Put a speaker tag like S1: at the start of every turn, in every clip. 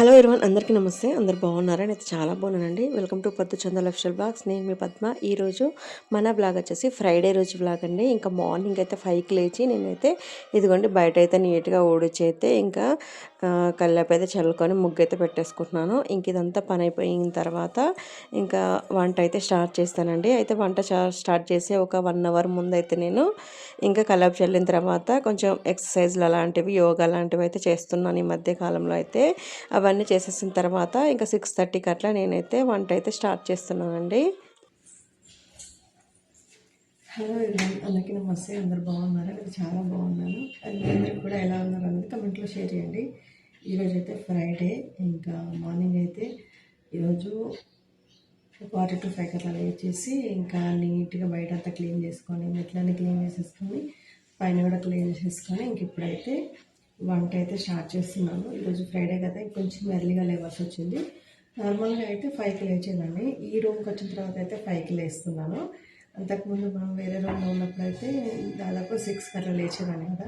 S1: Hello everyone అందరికీ నమస్తే. అందరు బాగున్నారా? నేను చాలా బాగున్నానండి. వెల్కమ్ టు పద్దు చంద లైఫ్ స్టైల్ బ్లాగ్స్. నేను మీ పద్మ. ఈరోజు మన బ్లాగ్ వచ్చేసి ఫ్రైడే రోజు బ్లాగ్ అండి. ఇంకా మార్నింగ్ అయితే ఫైవ్కి లేచి నేనైతే ఇదిగోండి బయట అయితే నీట్గా ఊడిచి అయితే ఇంకా కల్లాపు అయితే చల్లుకొని ముగ్గు అయితే పెట్టేసుకుంటున్నాను. ఇంక ఇదంతా పని అయిపోయిన తర్వాత ఇంకా వంట అయితే స్టార్ట్ చేస్తానండి. అయితే వంట స్టార్ట్ చేసి ఒక వన్ అవర్ ముందు అయితే నేను ఇంకా కల్లాపు చల్లిన తర్వాత కొంచెం ఎక్సర్సైజ్లు అలాంటివి యోగా లాంటివి అయితే చేస్తున్నాను ఈ మధ్య కాలంలో అయితే. అవన్నీ చేసేసిన తర్వాత ఇంకా సిక్స్ థర్టీకి అట్లా నేనైతే వంట అయితే స్టార్ట్ చేస్తున్నానండి. హలో అందరికీ నమస్తే. అందరు బాగున్నారా? నేను చాలా బాగున్నాను. అది అందరూ కూడా ఎలా ఉన్నారు అనేది కమెంట్లో షేర్ చేయండి. ఈరోజు అయితే ఫ్రైడే. ఇంకా మార్నింగ్ అయితే ఈరోజు క్వార్టర్ టు ఫైవ్ అట్లా వేసేసి ఇంకా నీట్గా బయట అంతా క్లీన్ చేసుకొని మెట్లన్నీ క్లీన్ చేసేసుకొని పైన కూడా క్లీన్ చేసుకొని ఇంక ఇప్పుడైతే వంట అయితే స్టార్ట్ చేస్తున్నాను. ఈరోజు ఫ్రైడే కదా కొంచెం ఎర్లీగా లేవాల్సి వచ్చింది. నార్మల్గా అయితే ఫైవ్కి లేచేదండి ఈ రూమ్కి వచ్చిన తర్వాత అయితే ఫైవ్కి లేస్తున్నాను. అంతకుముందు మనం వేరే రూమ్లో ఉన్నప్పుడు అయితే దాదాపు సిక్స్ అట్లా లేచేదాన్ని కదా.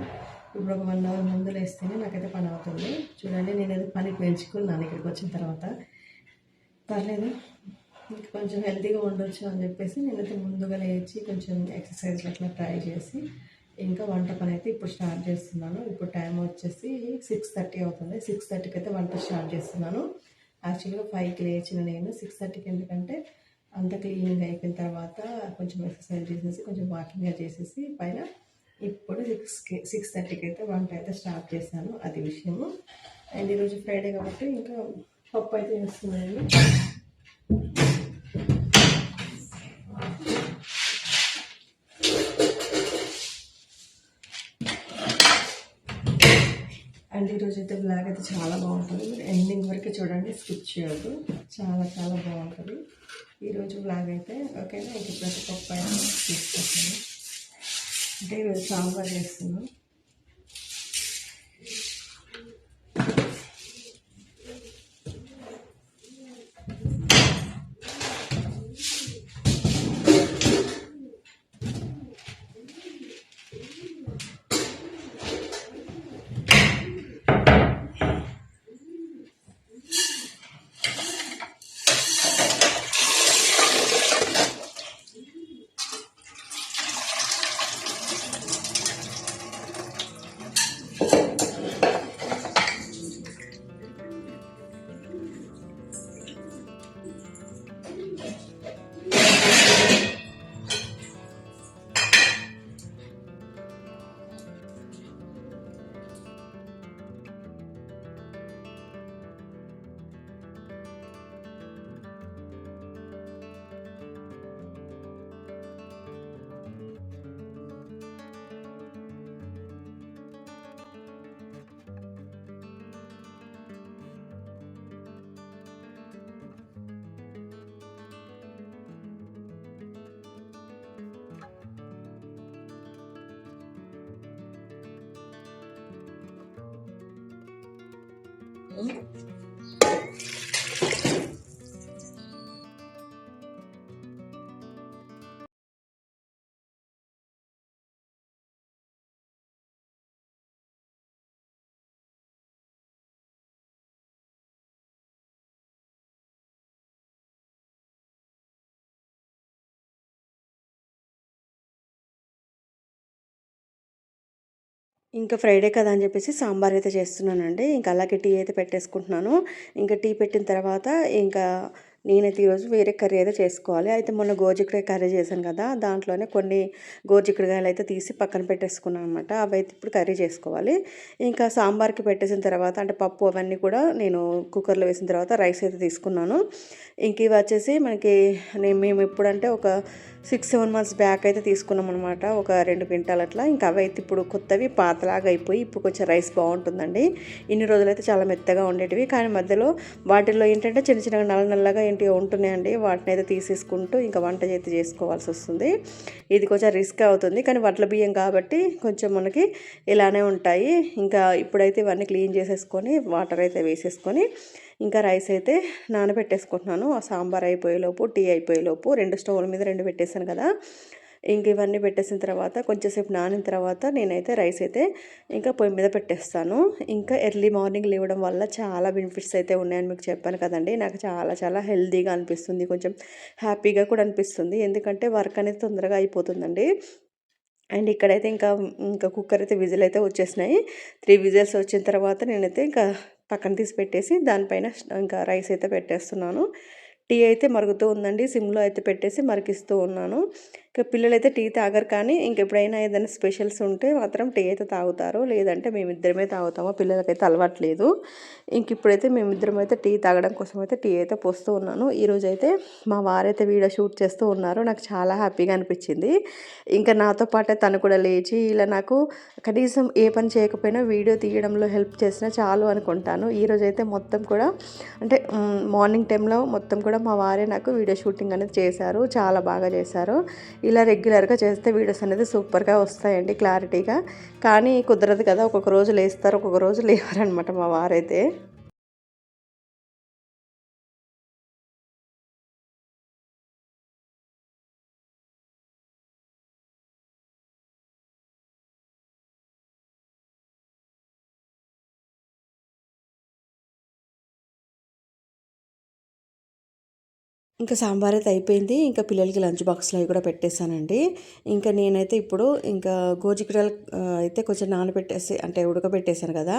S1: ఇప్పుడు ఒక వన్ అవర్ ముందు లేస్తేనే నాకైతే పని అవుతుంది. చూడండి నేను ఏదో పని పెంచుకున్నాను ఇక్కడికి వచ్చిన తర్వాత. పర్లేదు ఇంకా కొంచెం హెల్తీగా ఉండొచ్చు అని చెప్పేసి నేనైతే ముందుగా లేచి కొంచెం ఎక్సర్సైజ్లు అట్లా ట్రై చేసి ఇంకా వంట పని అయితే ఇప్పుడు స్టార్ట్ చేస్తున్నాను. ఇప్పుడు టైం వచ్చేసి సిక్స్ థర్టీ అవుతుంది. సిక్స్ థర్టీకి అయితే వంట స్టార్ట్ చేస్తున్నాను. యాక్చువల్గా ఫైవ్కి లేచిన నేను. సిక్స్ థర్టీకి ఎందుకంటే అంత క్లీనింగ్ అయిపోయిన తర్వాత కొంచెం ఎక్సర్సైజ్ చేసేసి కొంచెం వాకింగ్గా చేసేసి పైన ఇప్పుడు సిక్స్కి సిక్స్ థర్టీకి అయితే వంట అయితే స్టార్ట్ చేశాను. అది విషయము. అండ్ ఈరోజు ఫ్రైడే కాబట్టి ఇంకా పప్పు అయితే చేస్తున్నాను. అండ్ ఈరోజు అయితే బ్లాగ్ అయితే చాలా బాగుంటుంది. మీరు ఎండింగ్ వరకు చూడండి స్కిప్ చేయొద్దు. చాలా చాలా బాగుంటుంది. ఈరోజు బ్లాగ్ అయితే ఓకేనా? ఇంక ప్రతి పప్పు అయినా తీసుకొస్తాను. అంటే ఈరోజు సాంబార్ చేస్తున్నాను. 嗯。ఇంకా ఫ్రైడే కదా అని చెప్పేసి సాంబార్ అయితే చేస్తున్నానండి. ఇంకా అలాగే టీ అయితే పెట్టేసుకుంటున్నాను. ఇంకా టీ పెట్టిన తర్వాత ఇంకా నేనైతే ఈరోజు వేరే కర్రీ అయితే చేసుకోవాలి. అయితే మొన్న గోజిక్కడికాయ కర్రీ చేశాను కదా దాంట్లోనే కొన్ని గోజిక్కడికాయలు అయితే తీసి పక్కన పెట్టేసుకున్నాను అనమాట అవి అయితే ఇప్పుడు కర్రీ చేసుకోవాలి. ఇంకా సాంబార్కి పెట్టేసిన తర్వాత అంటే పప్పు అవన్నీ కూడా నేను కుక్కర్లో వేసిన తర్వాత రైస్ అయితే తీసుకున్నాను. ఇంక ఇవి వచ్చేసి మనకి నేను మేము ఎప్పుడంటే ఒక సిక్స్ సెవెన్ మంత్స్ బ్యాక్ అయితే తీసుకున్నాం అనమాట ఒక రెండు క్వింటాల్ అట్లా. ఇంకా అవి అయితే ఇప్పుడు కొత్తవి పాతలాగా అయిపోయి ఇప్పుడు కొంచెం రైస్ బాగుంటుందండి. ఇన్ని రోజులైతే చాలా మెత్తగా ఉండేటివి. కానీ మధ్యలో వాటిల్లో ఏంటంటే చిన్న చిన్నగా నల్ల నల్లగా ఏంటి ఉంటున్నాయండి. వాటిని అయితే తీసేసుకుంటూ ఇంకా వంట చేతి చేసుకోవాల్సి వస్తుంది. ఇది కొంచెం రిస్క్ అవుతుంది. కానీ వడ్ల బియ్యం కాబట్టి కొంచెం మనకి ఇలానే ఉంటాయి. ఇంకా ఇప్పుడైతే ఇవన్నీ క్లీన్ చేసేసుకొని వాటర్ అయితే వేసేసుకొని ఇంకా రైస్ అయితే నానబెట్టేసుకుంటున్నాను. ఆ సాంబార్ అయిపోయేలోపు టీ అయిపోయేలోపు రెండు స్టవ్ల మీద రెండు పెట్టేసాను కదా. ఇంక ఇవన్నీ పెట్టేసిన తర్వాత కొంచెంసేపు నానిన తర్వాత నేనైతే రైస్ అయితే ఇంకా పొయ్యి మీద పెట్టేస్తాను. ఇంకా ఎర్లీ మార్నింగ్ లేవడం వల్ల చాలా బెనిఫిట్స్ అయితే ఉన్నాయని మీకు చెప్పాను కదండి. నాకు చాలా చాలా హెల్తీగా అనిపిస్తుంది. కొంచెం హ్యాపీగా కూడా అనిపిస్తుంది. ఎందుకంటే వర్క్ అనేది తొందరగా అయిపోతుందండి. అండ్ ఇక్కడైతే ఇంకా ఇంకా కుక్కర్ అయితే విజిల్ అయితే వచ్చేసినాయి. త్రీ విజిల్స్ వచ్చిన తర్వాత నేనైతే ఇంకా పక్కన తీసి పెట్టేసి దానిపైన ఇంకా రైస్ అయితే పెట్టేస్తున్నాను. టీ అయితే మరుగుతూ ఉందండి. సిమ్లో అయితే పెట్టేసి మరిగిస్తూ ఉన్నాను. ఇంకా పిల్లలు అయితే టీ తాగరు కానీ ఇంక ఎప్పుడైనా ఏదైనా స్పెషల్స్ ఉంటే మాత్రం టీ అయితే తాగుతారు. లేదంటే మేమిద్దరమే తాగుతాము. పిల్లలకైతే అలవాట్లేదు. ఇంక ఇప్పుడైతే మేమిద్దరం అయితే టీ తాగడం కోసం అయితే టీ అయితే పోస్తూ ఉన్నాను. ఈరోజు అయితే మా వారైతే వీడియో షూట్ చేస్తూ ఉన్నారు. నాకు చాలా హ్యాపీగా అనిపించింది. ఇంకా నాతో పాటే తను కూడా లేచి ఇలా నాకు కనీసం ఏ పని చేయకపోయినా వీడియో తీయడంలో హెల్ప్ చేసినా చాలు అనుకుంటాను. ఈరోజు అయితే మొత్తం కూడా అంటే మార్నింగ్ టైంలో మొత్తం కూడా మా వారే నాకు వీడియో షూటింగ్ అనేది చేశారు. చాలా బాగా చేశారు. ఇలా రెగ్యులర్గా చేస్తే వీడియోస్ అనేది సూపర్గా వస్తాయండి క్లారిటీగా కానీ కుదరదు కదా ఒక్కొక్క రోజు లేస్తారు ఒక్కొక్క రోజు లేవరనమాట మా వారైతే. ఇంకా సాంబార్ అయితే అయిపోయింది. ఇంకా పిల్లలకి లంచ్ బాక్స్లో అవి కూడా పెట్టేశానండి. ఇంకా నేనైతే ఇప్పుడు ఇంకా గోజికడలు అయితే కొంచెం నానబెట్టేసి అంటే ఉడకబెట్టేశాను కదా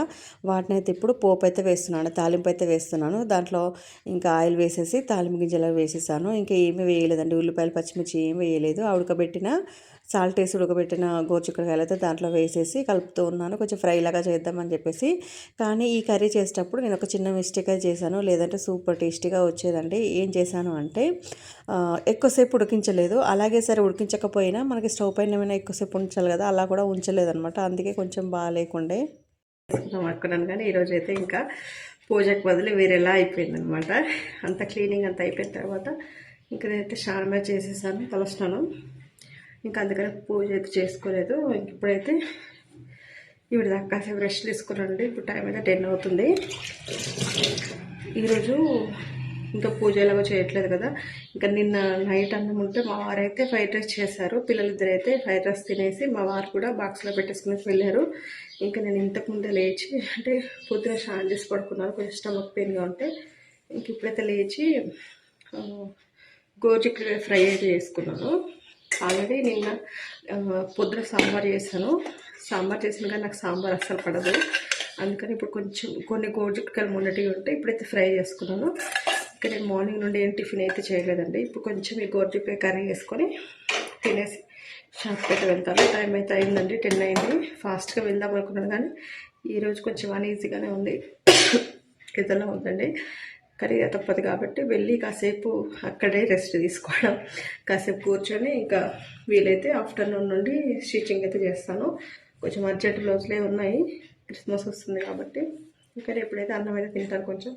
S1: వాటిని అయితే ఇప్పుడు పోపు అయితే వేస్తున్నాను తాలింపు అయితే వేస్తున్నాను. దాంట్లో ఇంకా ఆయిల్ వేసేసి తాలింపు గింజలు వేసేసాను. ఇంకా ఏమీ వేయలేదండి. ఉల్లిపాయలు పచ్చిమిర్చి ఏం వేయలేదు. ఆ ఉడకబెట్టిన సాల్ట్ వేసి ఉడకబెట్టిన గోరుచిక్కుడుకాయలు అయితే దాంట్లో వేసేసి కలుపుతూ ఉన్నాను. కొంచెం ఫ్రై లాగా చేద్దామని చెప్పేసి. కానీ ఈ కర్రీ చేసేటప్పుడు నేను ఒక చిన్న మిస్టేక్ చేశాను. లేదంటే సూపర్ టేస్టీగా వచ్చేదండి. ఏం చేశాను అంటే ఎక్కువసేపు ఉడికించలేదు. అలాగే సరే ఉడికించకపోయినా మనకి స్టవ్ పైన ఏమైనా ఎక్కువసేపు ఉంచాలి కదా అలా కూడా ఉంచలేదనమాట అందుకే కొంచెం బాగాలేకుండే. అనుకున్నాను కానీ ఈరోజు అయితే ఇంకా పూజకు బదులు వేరేలా అయిపోయిందనమాట అంత క్లీనింగ్ అంత అయిపోయిన తర్వాత ఇంకా నేనైతే స్నానమే చేసేసాను తలస్నానం. ఇంకా అందుకని పూజ అయితే చేసుకోలేదు. ఇంక ఇప్పుడైతే ఇప్పుడు దాకా కాసేపు రెస్ట్ తీసుకున్నానండి ఇప్పుడు టైం అయితే టెన్ అవుతుంది. ఈరోజు ఇంకా పూజ ఎలాగో చేయట్లేదు కదా. ఇంకా నిన్న నైట్ అన్నం ఉంటే మా వారైతే ఫ్రైడ్ రైస్ చేశారు. పిల్లలిద్దరు అయితే ఫ్రైడ్ రైస్ తినేసి మా వారు కూడా బాక్స్లో పెట్టేసుకుని వెళ్ళారు. ఇంకా నేను ఇంతకుముందే లేచి అంటే పొద్దున స్నానం చేసి పడుకున్నారు. కొంచెం స్టమక్ పెయిన్గా ఉంటే ఇంక ఇప్పుడైతే లేచి ఆ, గోరుచిక్కుడు ఫ్రై అయితే చేసుకున్నాను. ఆల్రెడీ నిన్న పొద్దున సాంబార్ చేశాను. సాంబార్ చేసిన కానీ నాకు సాంబార్ అస్సలు పడదు. అందుకని ఇప్పుడు కొంచెం కొన్ని గోరుచిక్కుడుకాయలు మొన్నటివి ఉంటే ఇప్పుడైతే ఫ్రై చేసుకున్నాను. ఇక నేను మార్నింగ్ నుండి ఏం టిఫిన్ అయితే చేయలేదండి. ఇప్పుడు కొంచెం ఈ గోరుచిక్కుడుకాయ కర్రీ వేసుకొని తినేసి షాప్కి అయితే వెళ్తాను. టైం అయితే అయిందండి టెన్ అయింది. ఫాస్ట్గా వెళ్దాం అనుకున్నాను కానీ ఈరోజు కొంచెం అన్ఈజీగానే ఉంది. ఏదైనా ఉందండి. ఖరీదు తప్పదు కాబట్టి వెళ్ళి కాసేపు అక్కడే రెస్ట్ తీసుకోవడం కాసేపు కూర్చొని ఇంకా వీలైతే ఆఫ్టర్నూన్ నుండి స్టిచ్చింగ్ అయితే చేస్తాను. కొంచెం అర్జెంట్ రోజులే ఉన్నాయి క్రిస్మస్ వస్తుంది కాబట్టి ఇంకా ఎప్పుడైతే అన్నం అయితే తింటాను కొంచెం.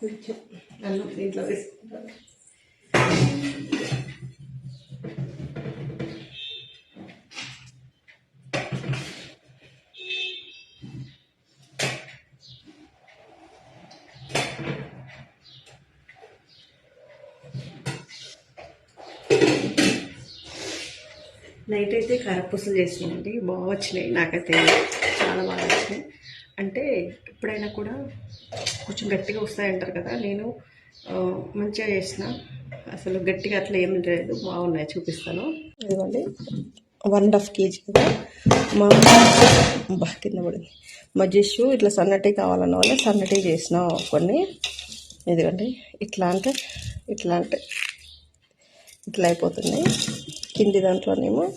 S1: కొంచెం అన్నం దీంట్లో వేసుకుంటాను. నైట్ అయితే కారపూసలు చేసినాయండి బాగా వచ్చినాయి నాకైతే. చాలా బాగా వచ్చినాయి. అంటే ఎప్పుడైనా కూడా కొంచెం గట్టిగా వస్తాయంటారు కదా. నేను మంచిగా చేసిన. అసలు గట్టిగా అట్లా ఏమి లేదు. బాగున్నాయి చూపిస్తాను. ఇదిగోండి. వన్ అండ్ హాఫ్ కేజీ కదా. మా బా కింద పడింది. మా జిష్యు ఇట్లా సన్నటి కావాలన్న వల్ల సన్నటి చేసిన కొన్ని. ఇదిగోండి. ఇట్లా అంటే ఇట్లా అంటే ఇట్లా అయిపోతున్నాయి. కింది దాంట్లోనేమో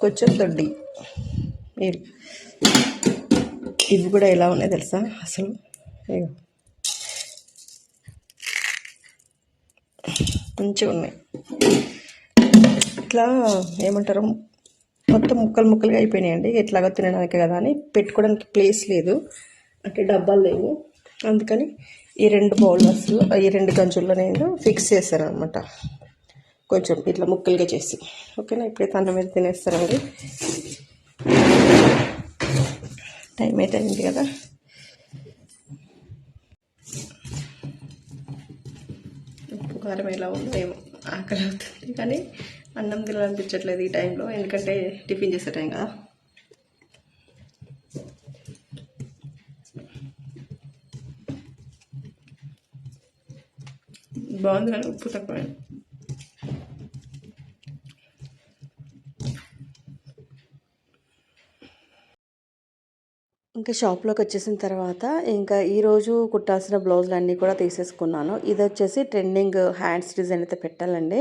S1: కొంచెం దొడ్డి. మీరు ఇవి కూడా ఎలా ఉన్నాయి తెలుసా? అసలు మంచిగా ఉన్నాయి. ఇట్లా ఏమంటారు? మొత్తం ముక్కలు ముక్కలుగా అయిపోయినాయండి. ఎట్లాగో తినడానికి కదా అని పెట్టుకోవడానికి ప్లేస్ లేదు. అంటే డబ్బాలు లేవు. అందుకని ఈ రెండు బౌలర్స్లో ఈ రెండు గంజుల్లో నేను ఫిక్స్ చేశాను అనమాట కొంచెం ఇట్లా ముక్కలుగా చేసి. ఓకేనా? ఇప్పుడైతే అన్నం మీద తినేస్తానండి. టైం అయితే అయింది కదా? ఉప్పు కారం ఎలా ఉందో ఏమో ఆకలి అవుతుంది కానీ అన్నం తినాలనిపించట్లేదు ఈ టైంలో. ఎందుకంటే టిఫిన్ చేసే టైం కదా. బాగుంది కానీ ఉప్పు తక్కువ ఇంకా షాప్లోకి వచ్చేసిన తర్వాత ఇంకా ఈరోజు కుట్టాల్సిన బ్లౌజులు అన్నీ కూడా తీసేసుకున్నాను. ఇది వచ్చేసి ట్రెండింగ్ హ్యాండ్స్ డిజైన్ అయితే పెట్టాలండి.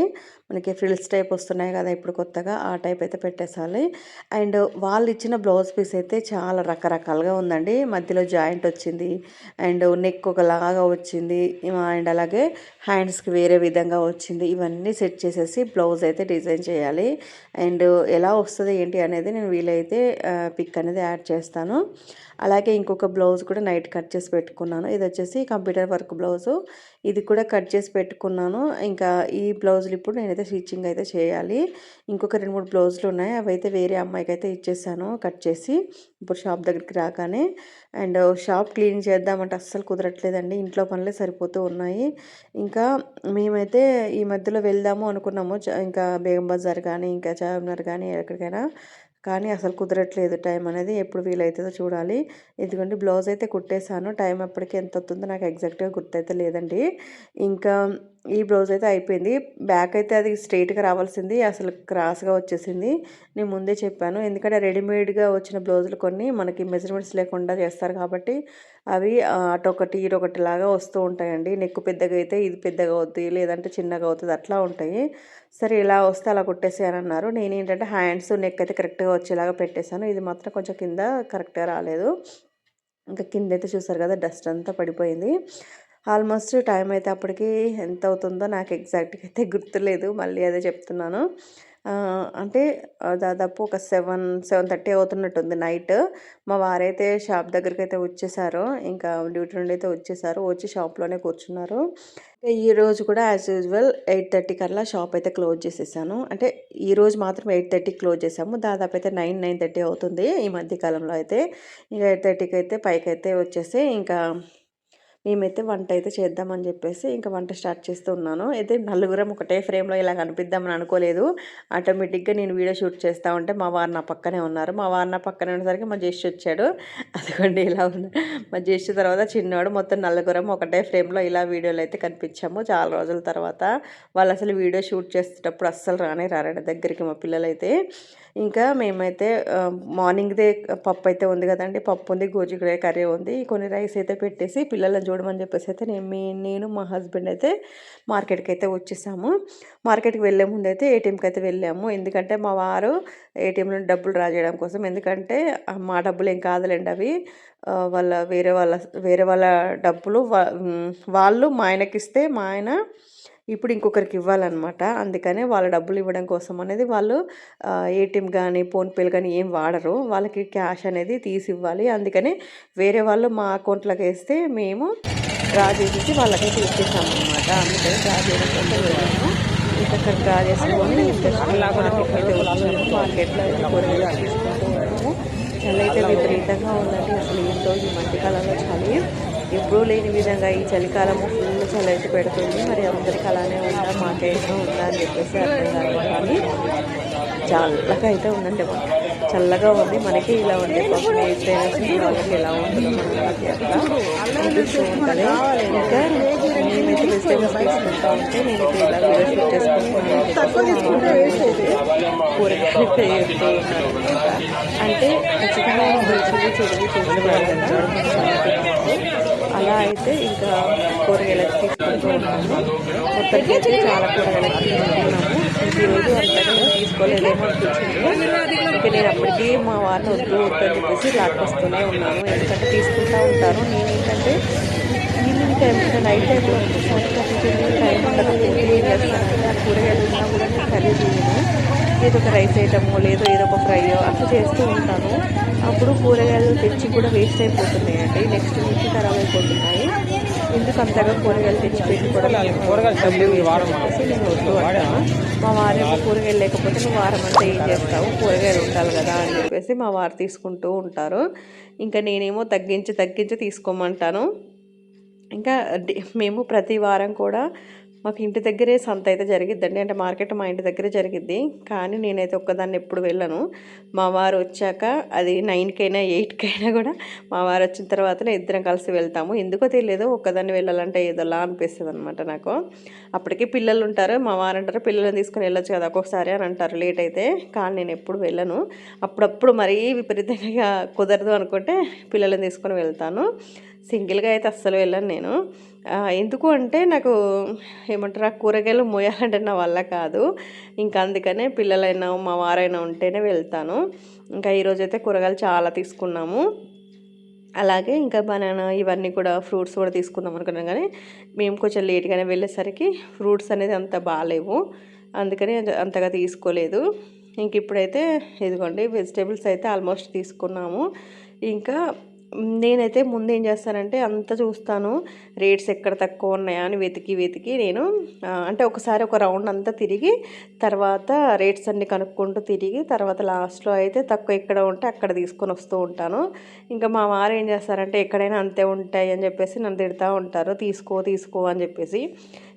S1: మనకి ఫ్రిల్స్ టైప్ వస్తున్నాయి కదా ఇప్పుడు కొత్తగా ఆ టైప్ అయితే పెట్టేసాలి. అండ్ వాళ్ళు ఇచ్చిన బ్లౌజ్ పీస్ అయితే చాలా రకరకాలుగా ఉందండి. మధ్యలో జాయింట్ వచ్చింది అండ్ నెక్ ఒకలాగా వచ్చింది అండ్ అలాగే హ్యాండ్స్కి వేరే విధంగా వచ్చింది. ఇవన్నీ సెట్ చేసేసి బ్లౌజ్ అయితే డిజైన్ చేయాలి. అండ్ ఎలా వస్తుంది ఏంటి అనేది నేను వీలైతే పిక్ అనేది యాడ్ చేస్తాను. అలాగే ఇంకొక బ్లౌజ్ కూడా నైట్ కట్ చేసి పెట్టుకున్నాను. ఇది వచ్చేసి కంప్యూటర్ వర్క్ బ్లౌజు. ఇది కూడా కట్ చేసి పెట్టుకున్నాను. ఇంకా ఈ బ్లౌజులు ఇప్పుడు నేను నేనైతే స్టిచ్చింగ్ అయితే చేయాలి. ఇంకొక రెండు మూడు బ్లౌజులు ఉన్నాయి. అవి అయితే వేరే అమ్మాయికి అయితే ఇచ్చేసాను కట్ చేసి. ఇప్పుడు షాప్ దగ్గరికి రాగానే. అండ్ షాప్ క్లీన్ చేద్దామంటే అస్సలు కుదరట్లేదండి. ఇంట్లో పనులే సరిపోతూ ఉన్నాయి. ఇంకా మేమైతే ఈ మధ్యలో వెళ్దాము అనుకున్నాము. ఇంకా బేగం బజార్ కానీ ఇంకా చార్మినార్ కానీ ఎక్కడికైనా. కానీ అసలు కుదరట్లేదు టైం అనేది. ఎప్పుడు వీలవుతుందో చూడాలి. ఎందుకంటే బ్లౌజ్ అయితే కుట్టేశాను. టైం ఎప్పటికీ ఎంత అవుతుందో నాకు ఎగ్జాక్ట్గా గుర్తయితే లేదండి. ఇంకా ఈ బ్లౌజ్ అయితే అయిపోయింది. బ్యాక్ అయితే అది స్ట్రైట్గా రావాల్సింది. అసలు క్రాస్గా వచ్చేసింది. నేను ముందే చెప్పాను. ఎందుకంటే రెడీమేడ్గా వచ్చిన బ్లౌజులు కొన్ని మనకి మెజర్మెంట్స్ లేకుండా చేస్తారు కాబట్టి అవి అటొకటి ఇటొకటి లాగా వస్తూ ఉంటాయండి. నెక్ పెద్దగా అయితే ఇది పెద్దగా అవుతుంది లేదంటే చిన్నగా అవుతుంది అట్లా ఉంటాయి. సరే ఇలా వస్తే అలా కుట్టేసాను అన్నారు. నేను ఏంటంటే హ్యాండ్స్ నెక్ అయితే కరెక్ట్గా వచ్చేలాగా పెట్టేశాను. ఇది మాత్రం కొంచెం కింద కరెక్ట్గా రాలేదు. ఇంకా కింద అయితే చూసారు కదా డస్ట్ అంతా పడిపోయింది. ఆల్మోస్ట్ టైం అయితే అప్పటికి ఎంత అవుతుందో నాకు ఎగ్జాక్ట్గా అయితే గుర్తులేదు. మళ్ళీ అదే చెప్తున్నాను. అంటే దాదాపు ఒక సెవెన్ సెవెన్ థర్టీ అవుతున్నట్టుంది నైట్. మా వారైతే షాప్ దగ్గరికి అయితే వచ్చేసారు. ఇంకా డ్యూటీ నుండి అయితే వచ్చేసారు. వచ్చి షాప్లోనే కూర్చున్నారు. ఈ రోజు కూడా యాజ్ యూజువల్ ఎయిట్ థర్టీ కల్లా షాప్ అయితే క్లోజ్ చేసేసాను. అంటే ఈ రోజు మాత్రం ఎయిట్ థర్టీకి క్లోజ్ చేసాము. దాదాపు అయితే నైన్ నైన్ థర్టీ అవుతుంది ఈ మధ్యకాలంలో అయితే. ఇంకా ఎయిట్ థర్టీకి అయితే పైకి అయితే వచ్చేసి ఇంకా మేమైతే వంట అయితే చేద్దామని చెప్పేసి ఇంకా వంట స్టార్ట్ చేస్తూ ఉన్నాను. అయితే నలుగురం ఒకటే ఫ్రేమ్లో ఇలా కనిపిద్దామని అనుకోలేదు. ఆటోమేటిక్గా నేను వీడియో షూట్ చేస్తూ ఉంటే మా వారు నా పక్కనే ఉన్నారు. మా వారు నా పక్కనే ఉండేసరికి మా జ్యేష్ఠ వచ్చాడు. అదిగోండి ఇలా ఉంది. మా జ్యేష్ఠ తర్వాత చిన్నవాడు మొత్తం నలుగురం ఒకటే ఫ్రేమ్లో ఇలా వీడియోలు అయితే కనిపించాము చాలా రోజుల తర్వాత. వాళ్ళు అసలు వీడియో షూట్ చేసేటప్పుడు అస్సలు రానే రారండి దగ్గరికి మా పిల్లలైతే. ఇంకా మేమైతే మార్నింగ్దే పప్పు అయితే ఉంది కదండి. పప్పు ఉంది గోజుగూర కర్రీ ఉంది. కొన్ని రైస్ అయితే పెట్టేసి పిల్లలను చూడమని చెప్పేసి అయితే నేను మీ నేను మా హస్బెండ్ అయితే మార్కెట్కి అయితే వచ్చేసాము. మార్కెట్కి వెళ్ళే ముందు అయితే ఏటీఎంకి అయితే వెళ్ళాము. ఎందుకంటే మా వారు ఏటీఎంలో డబ్బులు డ్రా చేయడం కోసం ఎందుకంటే మా డబ్బులు ఏం కాదులేండి అవి. వాళ్ళ వేరే వాళ్ళ వేరే వాళ్ళ డబ్బులు వాళ్ళు మా ఆయనకి ఇస్తే మా ఆయన ఇప్పుడు ఇంకొకరికి ఇవ్వాలన్నమాట. అందుకనే వాళ్ళ డబ్బులు ఇవ్వడం కోసం అనేది వాళ్ళు ఏటీఎం కానీ ఫోన్పేలు కానీ ఏం వాడరు. వాళ్ళకి క్యాష్ అనేది తీసి ఇవ్వాలి. అందుకని వేరే వాళ్ళు మా అకౌంట్లోకి వేస్తే మేము డ్రా చేసేసి వాళ్ళకైతే ఇచ్చేసాము అనమాట అందుకని డ్రా చేయడం కోసం వెళ్ళాము ఇక్కడ డ్రా చేసుకొని అయితే మార్కెట్లో అయితే కూరగాయలు తీసుకుంటూ ఉన్నాము. చలి అయితే విపరీతంగా ఉందండి. అసలు ఏంటో ఈ మధ్యకాలంలో చలి ఎప్పుడూ లేని విధంగా ఈ చలికాలము ఫుల్ చలి అయితే పెడుతుంది. మరి అందరికి అలానే ఉందా మాకేమో ఉందా అని చెప్పేసి అర్థం కాదు కానీ చల్లగా అయితే ఉందండి చల్లగా ఉంది. మనకి ఇలా ఉంది. పాపం వాళ్ళకి ఎలా ఉంటుందో మనకి అట్లా అనిపిస్తూ ఉంటుంది. ఇంకా మేమైతే వెజిటేబుల్స్ తీసుకుంటా ఉంటే నేను ఇలా వీడియో షూట్ చేసుకుంటున్నాను. కూరగాయలు అంటే ఖచ్చితంగా మంచిది చెడువి చూసుకోవాలి కదా అలా అయితే ఇంకా కూరగాయలకి తీసుకుంటూ ఉన్నాము మొత్తానికి అయితే చాలా కూరగాయలకి తీసుకున్నాము ఈరోజు అంతగా తీసుకోలేదేమో అనిపించింది ఇంకా నేను అప్పటికీ మా వారిని వద్దు వద్దు అని చెప్పేసి లాక్కొస్తూనే ఉన్నాను ఎందుకంటే తీసుకుంటూ ఉంటాను నేను ఏంటంటే ఈవినింగ్ టైం నైట్ టైంలో వచ్చేసరికి టైం ఉండదు ఏం చేస్తానంటే ఆ కూరగాయలు ఉన్నా కూడా నేను కర్రీ చేయను ఏదో ఒక రైస్ ఐటమో లేదో ఏదో ఒక ఫ్రైయో అట్లా చేస్తూ ఉంటాను అప్పుడు కూరగాయలు తెచ్చి కూడా వేస్ట్ అయిపోతున్నాయండి నెక్స్ట్ నుంచి ఖరాబ్ అయిపోతున్నాయి ఎందుకు అంతగా కూరగాయలు తెచ్చి పెట్టుకోవడం
S2: కూరగాయలు
S1: మా వారేమో కూరగాయలు లేకపోతే నువ్వు వారం అంతా ఏం చేస్తావు కూరగాయలు ఉండాలి కదా అని చెప్పేసి మా వారు తీసుకుంటూ ఉంటారు ఇంకా నేనేమో తగ్గించి తగ్గించి తీసుకోమంటాను ఇంకా మేము ప్రతి వారం కూడా మాకు ఇంటి దగ్గరే సంత అయితే జరిగిద్దండి. అంటే మార్కెట్ మా ఇంటి దగ్గరే జరిగిద్ది. కానీ నేనైతే ఒక్కదాన్ని ఎప్పుడు వెళ్ళను. మా వారు వచ్చాక అది నైన్కైనా ఎయిట్కైనా కూడా మా వారు వచ్చిన తర్వాతనే ఇద్దరం కలిసి వెళ్తాము. ఎందుకో తెలియదు ఒక్కదాన్ని వెళ్ళాలంటే ఏదోలా అనిపిస్తుంది అనమాట నాకు. అప్పటికి పిల్లలు ఉంటారు. మా వారు అంటారు పిల్లల్ని తీసుకుని వెళ్ళొచ్చు కదా ఒక్కొక్కసారి అని అంటారు లేట్ అయితే. కానీ నేను ఎప్పుడు వెళ్ళను. అప్పుడప్పుడు మరీ విపరీతంగా కుదరదు అనుకుంటే పిల్లల్ని తీసుకొని వెళ్తాను. సింగిల్గా అయితే అస్సలు వెళ్ళను నేను. ఎందుకు అంటే నాకు ఏమంటారు ఆ కూరగాయలు మోయాలంటే నా వల్ల కాదు. ఇంకా అందుకనే పిల్లలైనా మా వారైనా ఉంటేనే వెళ్తాను. ఇంకా ఈరోజు అయితే కూరగాయలు చాలా తీసుకున్నాము. అలాగే ఇంకా బనానా ఇవన్నీ కూడా ఫ్రూట్స్ కూడా తీసుకుందాం అనుకున్నాం కానీ మేము కొంచెం లేట్గానే వెళ్ళేసరికి ఫ్రూట్స్ అనేది అంత బాగాలేవు అందుకని అంతగా తీసుకోలేదు. ఇంక ఇప్పుడైతే ఇదిగోండి వెజిటేబుల్స్ అయితే ఆల్మోస్ట్ తీసుకున్నాము. ఇంకా నేనైతే ముందు ఏం చేస్తానంటే అంత చూస్తాను రేట్స్ ఎక్కడ తక్కువ ఉన్నాయా అని వెతికి వెతికి నేను అంటే ఒకసారి ఒక రౌండ్ అంతా తిరిగి తర్వాత రేట్స్ అన్ని కనుక్కుంటూ తిరిగి తర్వాత లాస్ట్లో అయితే తక్కువ ఎక్కడ ఉంటే అక్కడ తీసుకొని వస్తూ ఉంటాను. ఇంకా మా వారు ఏం చేస్తారంటే ఎక్కడైనా అంతే ఉంటాయి అని చెప్పేసి నన్ను తిడతా ఉంటారు తీసుకో తీసుకో అని చెప్పేసి.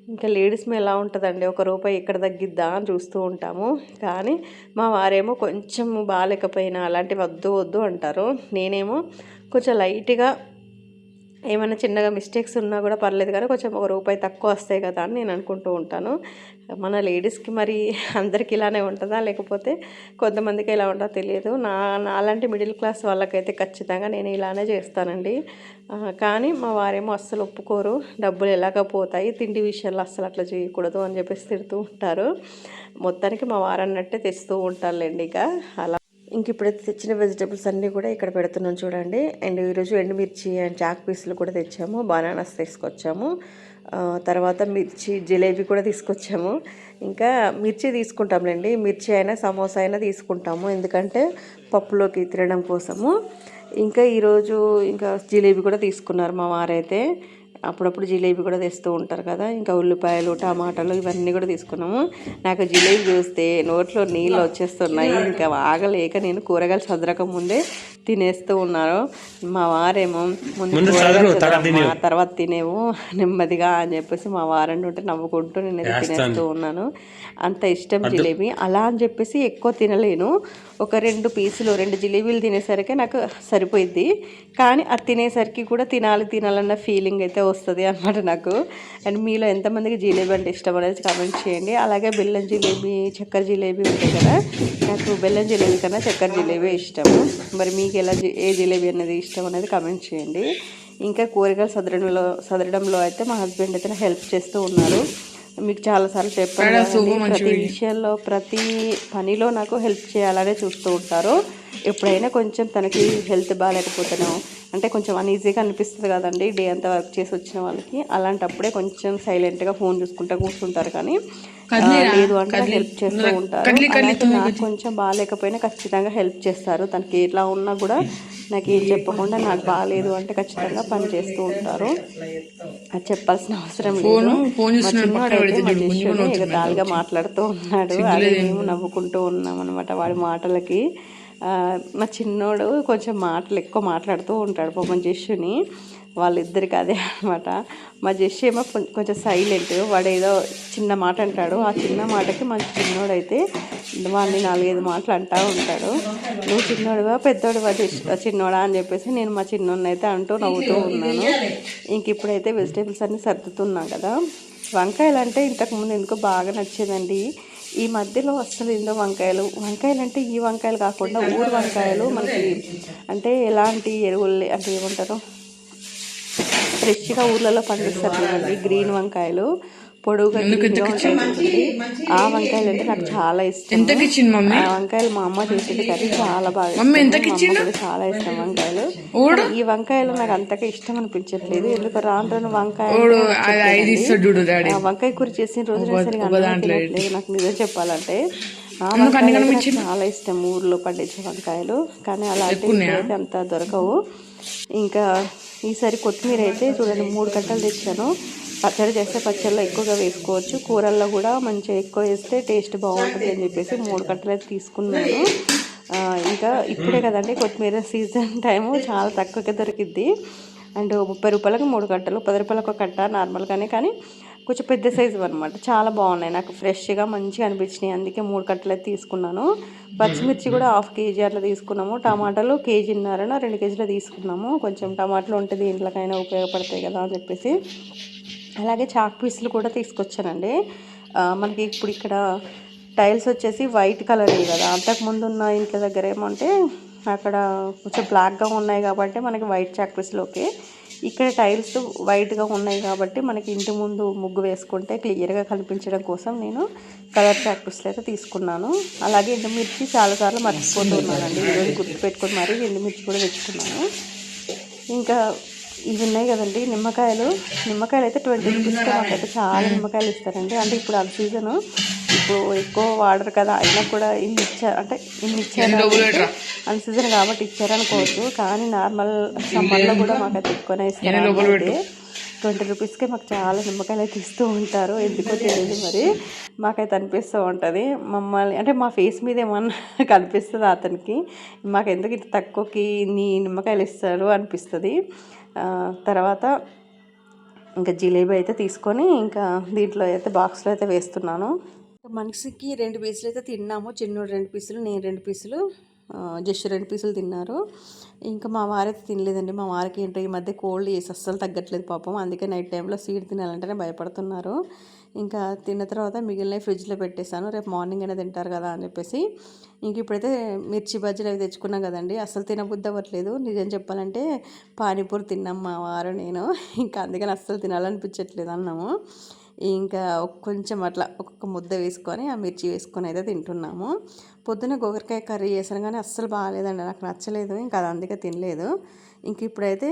S1: ఇంకా లేడీస్ ఎలా ఉంటుందండి? ఒక రూపాయి ఎక్కడ తగ్గిద్దా అని చూస్తూ ఉంటాము. కానీ మా వారేమో కొంచెం బాగాలేకపోయినా అలాంటివి వద్దు వద్దు అంటారు. నేనేమో కొంచెం లైట్గా ఏమైనా చిన్నగా మిస్టేక్స్ ఉన్నా కూడా పర్లేదు కానీ కొంచెం ఒక రూపాయి తక్కువ వస్తాయి కదా అని నేను అనుకుంటూ ఉంటాను. మన లేడీస్కి మరి అందరికి ఇలానే ఉంటుందా? లేకపోతే కొంతమందికి ఇలా ఉంటుందో తెలియదు. నా నాలాంటి మిడిల్ క్లాస్ వాళ్ళకైతే ఖచ్చితంగా నేను ఇలానే చేస్తానండి. కానీ మా వారేమో అస్సలు ఒప్పుకోరు. డబ్బులు ఎలాగ పోతాయి? తిండి విషయాల్లో అస్సలు అట్లా చేయకూడదు అని చెప్పేసి తిడుతూ ఉంటారు. మొత్తానికి మా వారన్నట్టే తెస్తూ ఉంటారులేండి ఇక. అలా ఇంక ఇప్పుడైతే తెచ్చిన వెజిటేబుల్స్ అన్నీ కూడా ఇక్కడ పెడుతున్నాం చూడండి. అండ్ ఈరోజు ఎండుమిర్చి అండ్ చాక్ పీసులు కూడా తెచ్చాము. బనానాస్ తీసుకొచ్చాము. తర్వాత మిర్చి జిలేబీ కూడా తీసుకొచ్చాము. ఇంకా మిర్చి తీసుకుంటాంలేండి. మిర్చి అయినా సమోసా అయినా తీసుకుంటాము. ఎందుకంటే పప్పులోకి తినడం కోసము. ఇంకా ఈరోజు ఇంకా జిలేబీ కూడా తీసుకున్నారు మా వారైతే. అప్పుడప్పుడు జిలేబీ కూడా తెస్తూ ఉంటారు కదా. ఇంకా ఉల్లిపాయలు టమాటాలు ఇవన్నీ కూడా తీసుకున్నాము. నాకు జిలేబీ చూస్తే నోట్లో నీళ్ళు వచ్చేస్తున్నాయి. ఇంకా ఆగలేక నేను కూరగాయలు చదరక ముందే తినేస్తూ ఉన్నారు. మా వారేమో ముందు తర్వాత తినేవు. నెమ్మదిగా అని చెప్పేసి మా వారండి ఉంటే నవ్వుకుంటూ నేను తినేస్తూ ఉన్నాను. అంత ఇష్టం జిలేబీ. అలా అని చెప్పేసి ఎక్కువ తినలేను. ఒక రెండు పీసులు రెండు జిలేబీలు తినేసరికి నాకు సరిపోయింది కానీ అది తినేసరికి కూడా తినాలి తినాలన్న ఫీలింగ్ అయితే వస్తుంది అనమాట నాకు. అండ్ మీలో ఎంతమందికి జిలేబీ అంటే ఇష్టం అనేది కామెంట్ చేయండి. అలాగే బెల్లం జిలేబీ చక్కెర జిలేబీ ఉంటాయి కదా. నాకు బెల్లం జిలేబీ కన్నా చక్కెర జిలేబీ ఇష్టము మరి మీకు ఎలా జి- ఏ జిలేబీ అనేది ఇష్టం అనేది కామెంట్ చేయండి. ఇంకా కూరగాయలు సదరడంలో సదరడంలో అయితే మా హస్బెండ్ అయితే హెల్ప్ చేస్తూ ఉన్నారు. మీకు చాలాసార్లు చెప్పాను ప్రతి విషయంలో ప్రతి పనిలో నాకు హెల్ప్ చేయాలనే చూస్తూ ఉంటారు. ఎప్పుడైనా కొంచెం తనకి హెల్త్ బాగాలేకపోతేనో అంటే కొంచెం అన్ఈజీగా అనిపిస్తుంది కదండి డే అంతా వర్క్ చేసి వచ్చిన వాళ్ళకి అలాంటప్పుడే కొంచెం సైలెంట్గా ఫోన్ చూసుకుంటూ కూర్చుంటారు కానీ లేదు అంటే హెల్ప్ చేస్తూ ఉంటారు. నాకు కొంచెం బాగాలేకపోయినా ఖచ్చితంగా హెల్ప్ చేస్తారు. తనకి ఎట్లా ఉన్నా కూడా నాకు ఏం చెప్పకుండా నాకు బాగాలేదు అంటే ఖచ్చితంగా పని చేస్తూ ఉంటారు. అది చెప్పాల్సిన అవసరం లేదు. శిష్యుని ఎగతాళిగా మాట్లాడుతూ ఉన్నాడు. అదే మేము నవ్వుకుంటూ ఉన్నాం అనమాట వాడి మాటలకి. ఆ, మా చిన్నోడు కొంచెం మాటలు ఎక్కువ మాట్లాడుతూ ఉంటాడు పాపం జస్సుని వాళ్ళిద్దరికి అదే అనమాట మా జస్సు ఏమో కొంచెం సైలెంట్. వాడు ఏదో చిన్న మాట అంటాడు. ఆ చిన్న మాటకి మా చిన్నోడైతే వాడిని నాలుగైదు మాటలు అంటూ ఉంటాడు. నువ్వు చిన్నోడుగా పెద్దోడివా జస్ చిన్నోడా? అని చెప్పేసి నేను మా చిన్నోడిని అయితే అంటూ నవ్వుతూ ఉన్నాను. ఇంక ఇప్పుడైతే వెజిటేబుల్స్ అన్నీ సర్దుతున్నాం కదా. వంకాయలు అంటే ఇంతకుముందు ఎందుకో బాగా నచ్చేదండి. ఈ మధ్యలో అసలు ఏందో వంకాయలు. వంకాయలు అంటే ఈ వంకాయలు కాకుండా ఊరు వంకాయలు మనకి అంటే ఎలాంటి ఎరువులు అంటే ఏమంటారు? ఫ్రెష్గా ఊర్లలో పండిస్తారు చూడండి. గ్రీన్ వంకాయలు చూడండి ఆ వంకాయలు అంటే నాకు చాలా ఇష్టం. ఆ వంకాయలు మా అమ్మ చేసేది కర్రీ చాలా బాగా చాలా ఇష్టం వంకాయలు. ఈ వంకాయలు నాకు అంతగా ఇష్టం అనిపించట్లేదు. ఎందుకు రాను రాను వంకాయ ఆ వంకాయ కూర చేసిన రోజు సరిగా నాకు నిజం చెప్పాలంటే వంకాయలు చాలా ఇష్టం ఊర్లో పండించే వంకాయలు. కానీ అలాంటి అయితే అంత దొరకవు. ఇంకా ఈసారి కొత్తిమీర అయితే చూడండి మూడు కట్టలు తెచ్చాను. పచ్చడి చేస్తే పచ్చళ్ళు ఎక్కువగా వేసుకోవచ్చు. కూరల్లో కూడా మంచిగా ఎక్కువ వేస్తే టేస్ట్ బాగుంటుంది అని చెప్పేసి మూడు కట్టలు అయితే తీసుకున్నాను. ఇంకా ఇప్పుడే కదండి కొత్తిమీర సీజన్ టైము చాలా తక్కువగా దొరికిద్ది. అండ్ ముప్పై రూపాయలకు మూడు కట్టలు పది రూపాయలకు ఒక కట్ట నార్మల్గానే. కానీ కొంచెం పెద్ద సైజు అనమాట చాలా బాగున్నాయి. నాకు ఫ్రెష్గా మంచిగా అనిపించినాయి. అందుకే మూడు కట్టలు తీసుకున్నాను. పచ్చిమిర్చి కూడా హాఫ్ కేజీ అట్లా తీసుకున్నాము. టమాటాలు కేజీన్నరన రెండు కేజీలు తీసుకున్నాము. కొంచెం టమాటాలు ఉంటే దీంట్లోకైనా ఉపయోగపడతాయి కదా అని చెప్పేసి. అలాగే చాక్ పీసులు కూడా తీసుకొచ్చానండి. మనకి ఇప్పుడు ఇక్కడ టైల్స్ వచ్చేసి వైట్ కలర్ కదా. అంతకుముందు ఉన్న ఇంట్ల దగ్గర ఏమంటే అక్కడ కొంచెం బ్లాక్గా ఉన్నాయి కాబట్టి మనకి వైట్ చాక్ పీసులు ఓకే ఇక్కడ టైల్స్ వైట్గా ఉన్నాయి కాబట్టి మనకి ఇంటి ముందు ముగ్గు వేసుకుంటే క్లియర్గా కనిపించడం కోసం నేను కలర్ చాక్ అయితే తీసుకున్నాను. అలాగే ఎండుమిర్చి చాలాసార్లు మర్చిపోతున్నానండి ఈరోజు గుర్తుపెట్టుకుని మరీ ఎండుమిర్చి కూడా తెచ్చుకున్నాను. ఇంకా ఇవి ఉన్నాయి కదండి నిమ్మకాయలు. నిమ్మకాయలు అయితే ట్వంటీ రూపీస్కి మాకైతే చాలా నిమ్మకాయలు ఇస్తారండి. అంటే ఇప్పుడు ఆ సీజను. ఇప్పుడు ఎక్కువ వాడరు కదా అయినా కూడా ఇన్ని ఇచ్చారు. అంటే ఇన్ని ఇచ్చారు అన్ సీజన్ కాబట్టి ఇచ్చారు అనుకోవచ్చు కానీ నార్మల్ సమ్మర్లో కూడా మాకైతే ఎక్కువనే ఇస్తారు ట్వంటీ రూపీస్కి మాకు చాలా నిమ్మకాయలు అయితే ఇస్తూ ఉంటారు ఎందుకో తెలియదు మరి. మాకైతే అనిపిస్తూ ఉంటుంది. మమ్మల్ని అంటే మా ఫేస్ మీద ఏమన్నా కనిపిస్తుంది అతనికి? మాకు ఎందుకు ఇంత తక్కువకి ఇన్ని నిమ్మకాయలు ఇస్తారు అనిపిస్తుంది. తర్వాత ఇంకా జిలేబీ అయితే తీసుకొని ఇంకా దీంట్లో అయితే బాక్స్లో అయితే వేస్తున్నాను. మనిషికి రెండు పీసులు అయితే తిన్నాము. చిన్నోడు రెండు పీసులు నేను రెండు పీసులు జస్ట్ రెండు పీసులు తిన్నారు. ఇంకా మా వారైతే తినలేదండి. మా వారికి ఏంటో ఈ మధ్య కోల్డ్ చేసి అస్సలు తగ్గట్లేదు పాపం. అందుకే నైట్ టైంలో స్వీట్ తినాలంటేనే భయపడుతున్నారు. ఇంకా తిన్న తర్వాత మిగిలిన ఫ్రిడ్జ్లో పెట్టేశాను. రేపు మార్నింగ్ అయినా తింటారు కదా అని చెప్పేసి. ఇంక ఇప్పుడైతే మిర్చి బజ్జీలు అవి తెచ్చుకున్నాం కదండి. అసలు తినబుద్ధి అవ్వట్లేదు నిజం చెప్పాలంటే పానీపూరి తిన్నాం మా వారు నేను. ఇంకా అందుకని అస్సలు తినాలనిపించట్లేదు అన్నాము. ఇంకా కొంచెం అట్లా ఒక్కొక్క ముద్ద వేసుకొని ఆ మిర్చి వేసుకొని అయితే తింటున్నాము. పొద్దున గోకరకాయ కర్రీ చేశాను కానీ అస్సలు బాగాలేదండి నాకు నచ్చలేదు ఇంకా అది అందుకే తినలేదు. ఇంక ఇప్పుడైతే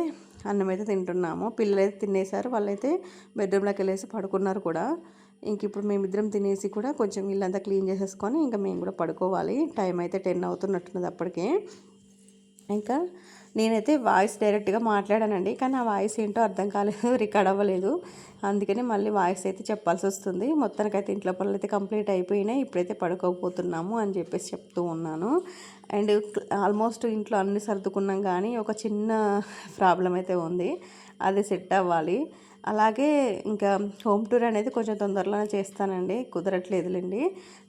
S1: అన్నం అయితే తింటున్నాము. పిల్లలు అయితే తినేశారు వాళ్ళైతే బెడ్రూమ్లోకి వెళ్ళేసి పడుకున్నారు కూడా. ఇంక ఇప్పుడు మేమిద్దరం తినేసి కూడా కొంచెం ఇల్లంతా క్లీన్ చేసేసుకొని ఇంకా మేము కూడా పడుకోవాలి. టైం అయితే టెన్ అవుతున్నట్టున్నది అప్పటికే. ఇంకా నేనైతే వాయిస్ డైరెక్ట్గా మాట్లాడానండి కానీ ఆ వాయిస్ ఏంటో అర్థం కాలేదు రికార్డ్ అవ్వలేదు. అందుకని మళ్ళీ వాయిస్ అయితే చెప్పాల్సి వస్తుంది. మొత్తానికైతే ఇంట్లో పనులు అయితే కంప్లీట్ అయిపోయినాయి ఇప్పుడైతే పడుకోకపోతున్నాము అని చెప్పేసి చెప్తూ ఉన్నాను. అండ్ ఆల్మోస్ట్ ఇంట్లో అన్ని సర్దుకున్నాం కానీ ఒక చిన్న ప్రాబ్లం అయితే ఉంది అది సెట్ అవ్వాలి. అలాగే ఇంకా హోమ్ టూర్ అనేది కొంచెం తొందరలోనే చేస్తానండి కుదరట్లేదులేండి.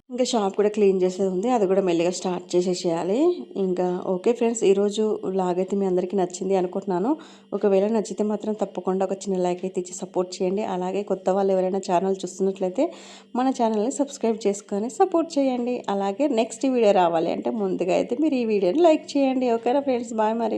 S1: ఇంకా షాప్ కూడా క్లీన్ చేసేది ఉంది. అది కూడా మెల్లిగా స్టార్ట్ చేసేసేయాలి. ఇంకా ఓకే ఫ్రెండ్స్ ఈరోజు లాగైతే మీ అందరికీ నచ్చింది అనుకుంటున్నాను. ఒకవేళ నచ్చితే మాత్రం తప్పకుండా ఒక చిన్న లైక్ అయితే ఇచ్చి సపోర్ట్ చేయండి. అలాగే కొత్త వాళ్ళు ఎవరైనా ఛానల్ చూస్తున్నట్లయితే మన ఛానల్ని సబ్స్క్రైబ్ చేసుకొని సపోర్ట్ చేయండి. అలాగే నెక్స్ట్ వీడియో రావాలి అంటే ముందుగా అయితే మీరు ఈ వీడియోని లైక్ చేయండి. ఓకేనా ఫ్రెండ్స్? బాయ్ మరి.